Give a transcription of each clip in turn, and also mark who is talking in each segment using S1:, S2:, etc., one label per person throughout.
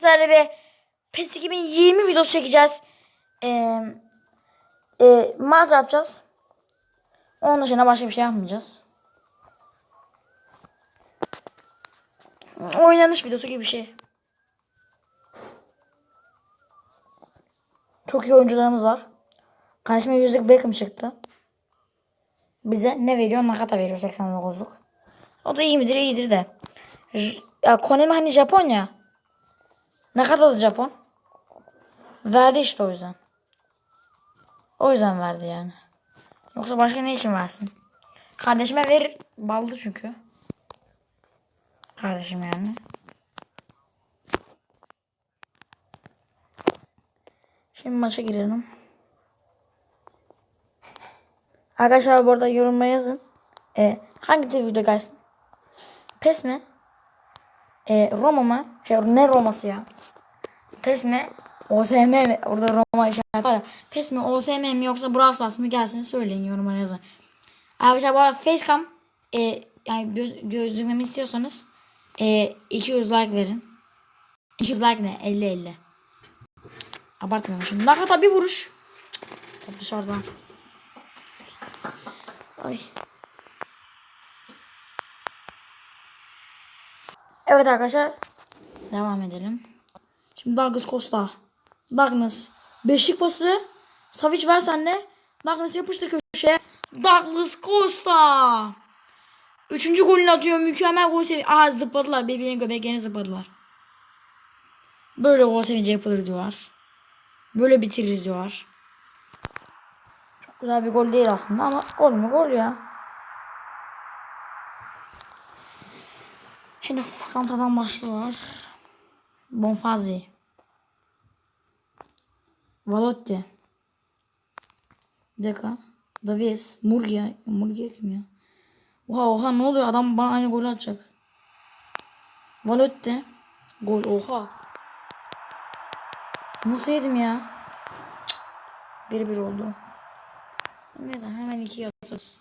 S1: sizlerle ve PES 2020 videosu çekeceğiz. Ee, e, mağaza yapacağız. Onun dışında başka bir şey yapmayacağız. Oynanış videosu gibi bir şey. Çok iyi oyuncularımız var. Karşıma yüzlük Beckham çıktı. Bize ne veriyor? Nakata veriyor 89'luk. O da iyi midir? iyidir de. Ya Konami hani Japonya. Nakata da Japon. Verdi işte o yüzden. O yüzden verdi yani. Yoksa başka ne için versin? Kardeşime verir. Baldı çünkü. Kardeşim yani. Şimdi maça girelim. Arkadaşlar bu arada yorumlara yazın. Ee, hangi tür video gelsin? PES mi? Ee, Roma mı? Şey ne Roma'sı ya? PES mi? OSM mi? Orada Roma işareti var ya. PES mi? OSM mi yoksa Brawl Stars mı gelsin söyleyin yorumlara yazın. Arkadaşlar bu arada Facecam e, yani göz, gözlememi istiyorsanız e, 200 like verin. 200 like ne? 50 50. Abartmıyorum şimdi. Nakata bir vuruş. Top dışarıdan. Ay. Evet arkadaşlar. Devam edelim. Şimdi Douglas Costa. Douglas. Beşik pası. Savic ver sen de. Douglas yapıştır köşeye. Douglas Costa. Üçüncü golünü atıyor. Mükemmel gol sevinci. Aha zıpladılar. Birbirinin göbeklerini zıpladılar. Böyle gol sevinci yapılır diyorlar. Böyle bitiririz diyorlar. Çok güzel bir gol değil aslında ama gol mü gol ya. Şimdi Santa'dan başlıyor. Bonfazi. Valotti. Deka. Davies. Murgia. Murgia kim ya? Oha oha ne oluyor? Adam bana aynı golü atacak. Valotti. Gol oha. Nasıl yedim ya? Bir bir oldu. Neyse hemen iki atarız.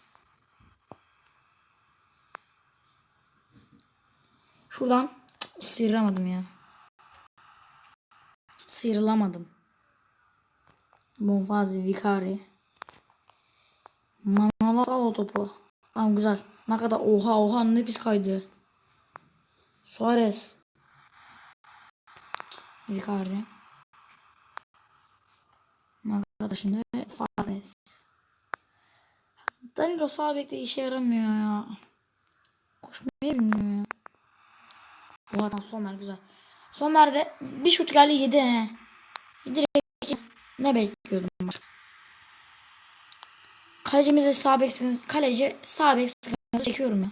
S1: Şuradan sıyıramadım ya. Sıyrılamadım. Bonfazi, Vicari. Manala sal o topu. Tamam güzel. Ne kadar oha oha ne pis kaydı. Suarez. Vicari. Ne kadar şimdi Fares. Danilo sağ bekte işe yaramıyor ya. Koşmayı bilmiyor ya. Bu adam Somer güzel. Somer'de bir şut geldi yedi he. Direkt ne bekliyordum bak. Kalecimize sağ bek sıkıntı, kaleci sağ bek çekiyorum ya.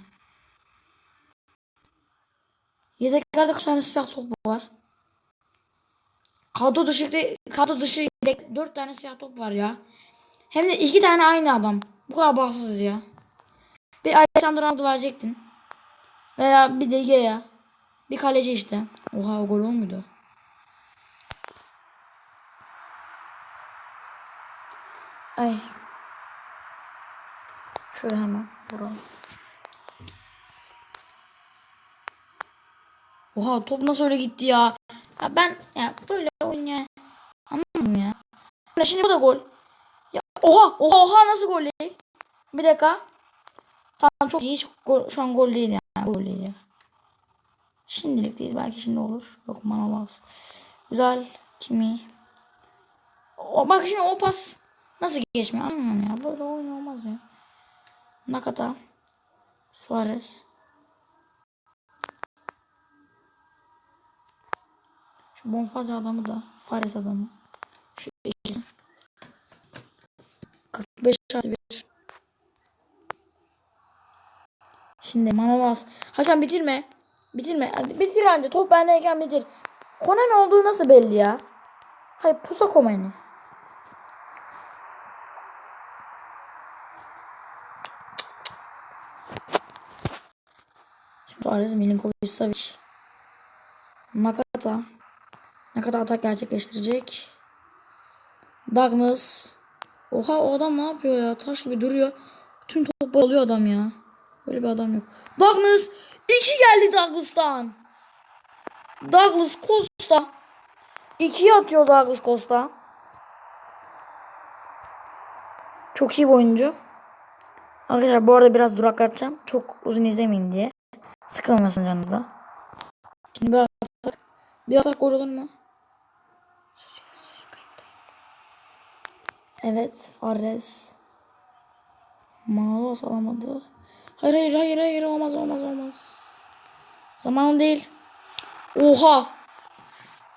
S1: Yedeklerde kaç tane siyah top var? Kadro dışı, kadro dışı yedek, dört tane siyah top var ya. Hem de iki tane aynı adam. Bu kadar bahtsız ya. Bir Alexander Arnold verecektin. Veya bir de ya. Bir kaleci işte. Oha o gol olmuydu. Ay. Şöyle hemen vuralım. Oha top nasıl öyle gitti ya. Ya ben ya böyle oyun ya. Anlamadım ya. Ya Şimdi bu da gol. Ya oha oha oha nasıl gol değil? Bir dakika. Tamam çok iyi. Hiç gol, şu an gol değil yani. Gol değil ya. Şimdilik değil. Belki şimdi olur. Yok Manolas. Güzel. Kimi. O, bak şimdi o pas nasıl geçmiyor anlamıyorum ya. Böyle oyun olmaz ya. Nakata. Suarez. Şu Bonfazi adamı da. Fares adamı. Şu ikisi. 45 artı 1. Şimdi Manolas. Hakem bitirme. Bitirme. Bitir anca. Top bendeyken bitir. Konami olduğu nasıl belli ya? Hayır pusa Konami. Suarez, Milinkovic, Savic. Nakata. Nakata atak gerçekleştirecek. Douglas. Oha o adam ne yapıyor ya? Taş gibi duruyor. Tüm topu alıyor adam ya. Böyle bir adam yok. Douglas. İki geldi Douglas'tan. Douglas Costa. İkiye atıyor Douglas Costa. Çok iyi bir oyuncu. Arkadaşlar bu arada biraz duraklatacağım. Çok uzun izlemeyin diye. Sıkılmasın canınızda. Şimdi bir atak. Bir atak gol mu? Evet. Fares. Malos alamadı. Hayır hayır hayır hayır olmaz olmaz olmaz. Zamanı değil. Oha.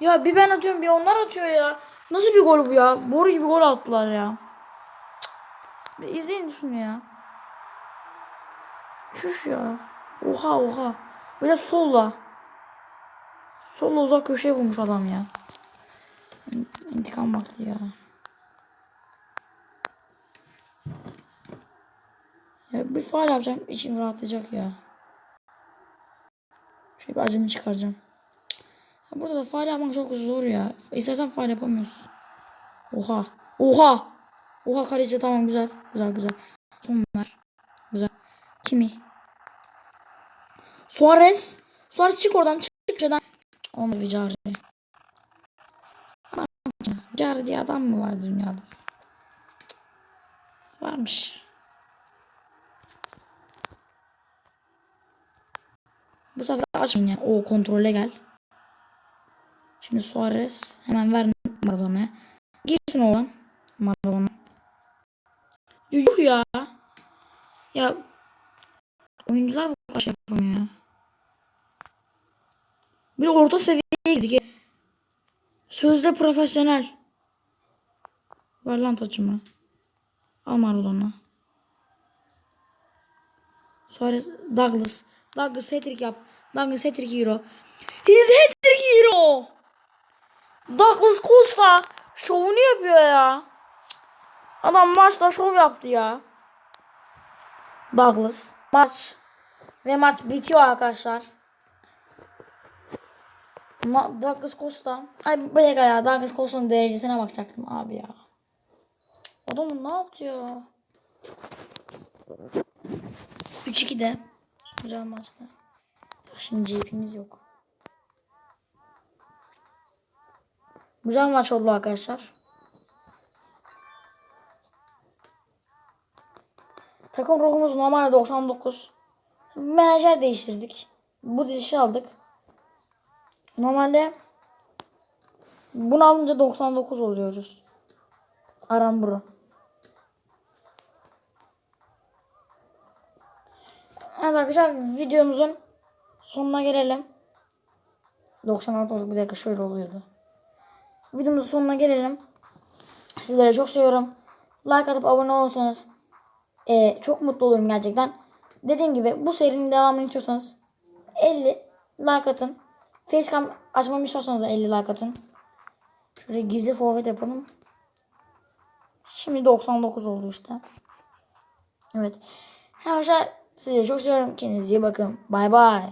S1: Ya bir ben atıyorum bir onlar atıyor ya. Nasıl bir gol bu ya? Boru gibi gol attılar ya. Cık. İzleyin şunu ya. Şuş ya. Oha oha. Böyle solla. Solla uzak köşeye vurmuş adam ya. İntikam vakti ya. Bir faal yapacağım içim rahatlayacak ya. Şöyle bir acımı çıkaracağım. Ya burada da faal yapmak çok zor ya. İstersen faal yapamıyorsun. Oha. Oha. Oha kaleci tamam güzel. Güzel güzel. Son ver. Güzel. Kimi? Suarez. Suarez çık oradan çık çık şuradan. Olmaz Vicari. Adam Vicari diye adam mı var dünyada? Varmış. Bu sefer açmayın ya. O kontrole gel. Şimdi Suarez hemen ver Maradona'ya. Girsin oğlan. Maradona. Yuh ya. Ya oyuncular bu kadar şey yapamıyor. Bir orta seviyeye girdik. Sözde profesyonel. Ver lan taçımı. Al Maradona. Suarez, Douglas. Douglas hat-trick yap. Douglas hat-trick hero. He's hat-trick hero. Douglas Costa şovunu yapıyor ya. Adam maçta şov yaptı ya. Douglas. Maç. Ve maç bitiyor arkadaşlar. Ma Douglas Costa. Ay bir ya. Douglas Costa'nın derecesine bakacaktım abi ya. Adam ne yaptı ya? 3-2'de. Güzel maçtı. Şimdi GP'miz yok. Güzel maç oldu arkadaşlar. Takım ruhumuz normalde 99. Menajer değiştirdik. Bu dizişi aldık. Normalde bunu alınca 99 oluyoruz. Aramburu. Evet arkadaşlar videomuzun sonuna gelelim. 96 oldu bir dakika şöyle oluyordu. Videomuzun sonuna gelelim. Sizlere çok seviyorum. Like atıp abone olursanız eee, çok mutlu olurum gerçekten. Dediğim gibi bu serinin devamını istiyorsanız 50 like atın. Facecam açmamı istiyorsanız da 50 like atın. Şöyle gizli forvet yapalım. Şimdi 99 oldu işte. Evet. Arkadaşlar sizi çok seviyorum. Kendinize iyi bakın. Bay bay.